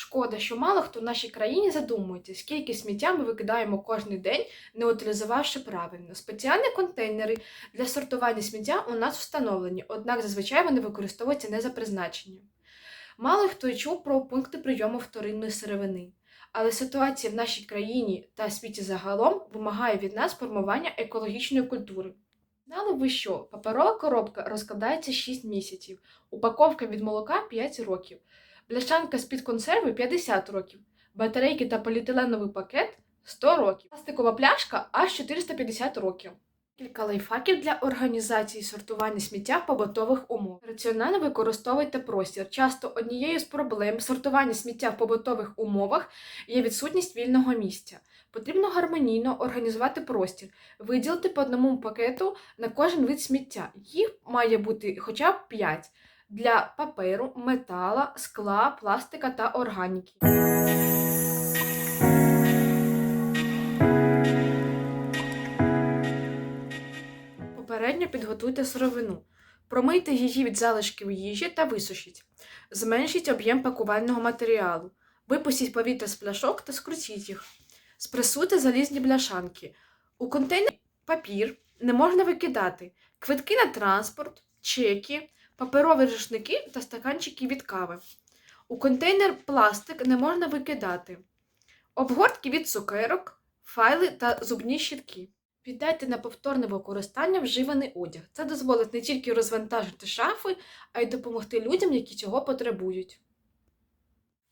Шкода, що мало хто в нашій країні задумується, скільки сміття ми викидаємо кожен день, не утилізувавши правильно. Спеціальні контейнери для сортування сміття у нас встановлені, однак зазвичай вони використовуються не за призначенням. Мало хто й чув про пункти прийому вторинної сировини. Але ситуація в нашій країні та світі загалом вимагає від нас формування екологічної культури. Знали ви що? Паперова коробка розкладається 6 місяців, упаковка від молока 5 років, бляшанка з-під консерви 50 років, батарейки та поліетиленовий пакет 100 років, пластикова пляшка аж 450 років. Кілька лайфхаків для організації сортування сміття в побутових умов. Раціонально використовуйте простір. Часто однією з проблем сортування сміття в побутових умовах є відсутність вільного місця. Потрібно гармонійно організувати простір, виділити по одному пакету на кожен вид сміття. Їх має бути хоча б 5 для паперу, метала, скла, пластика та органіки. Попередньо підготуйте сировину. Промийте її від залишків їжі та висушіть. Зменшіть об'єм пакувального матеріалу. Випустіть повітря з пляшок та скрутіть їх. Спресуйте залізні бляшанки. У контейнер папір не можна викидати, квитки на транспорт, чеки, паперові рушники та стаканчики від кави. У контейнер пластик не можна викидати. Обгортки від цукерок, файли та зубні щітки. Віддайте на повторне використання вживаний одяг. Це дозволить не тільки розвантажити шафи, а й допомогти людям, які цього потребують.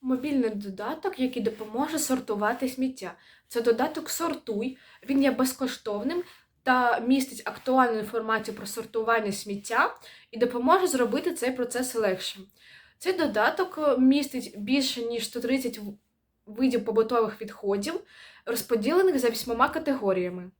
Мобільний додаток, який допоможе сортувати сміття. Це додаток Сортуй. Він є безкоштовним та містить актуальну інформацію про сортування сміття і допоможе зробити цей процес легшим. Цей додаток е, містить більше ніж 130 в- видів побутових відходів, розподілених за вісьмома категоріями.